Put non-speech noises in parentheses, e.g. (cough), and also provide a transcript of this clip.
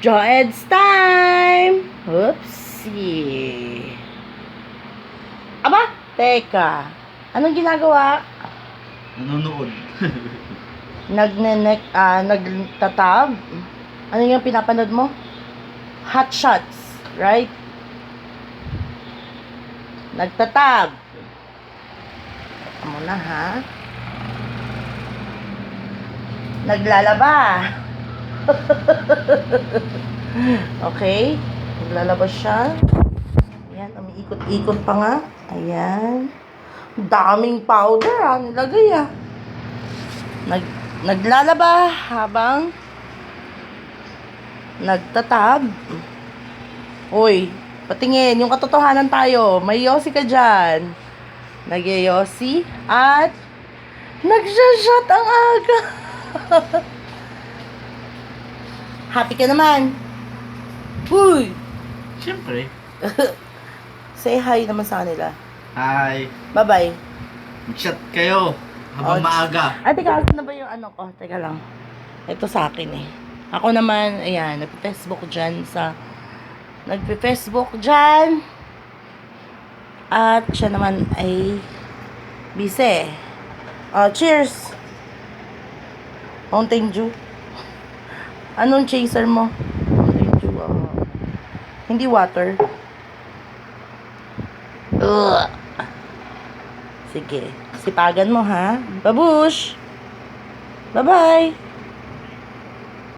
Joed's time! Oopsie. Aba, teka. Anong ginagawa? Nanonood. (laughs) Nagnenek, ah, nagtatab? Ano yung pinapanood mo? Hot shots, right? Nagtatab. Amo na ha. Naglalaba. (laughs) okay. Naglalaba siya. Ayan, umiikot-ikot pa nga. Ayan. Daming powder ah, nilagay ah. Nag, naglalaba habang nagtatab. Uy, patingin, yung katotohanan tayo. May yosi ka dyan. Nagyoyosi at nagsashot ang aga. (laughs) Happy ka naman. Uy! Siyempre. (laughs) Say hi naman sa kanila. Hi. Bye-bye. Mag-chat kayo. Habang Oh, maaga. Ay, teka, asan na ba yung ano ko? Teka lang. Ito sa akin eh. Ako naman, ayan, nagpe-Facebook dyan sa... Nagpe-Facebook dyan. At siya naman ay busy. Oh, cheers! Mountain Dew. Anong chaser mo? Ah. hindi water. Ugh. Sige. Sipagan mo, ha? Babush! Bye-bye!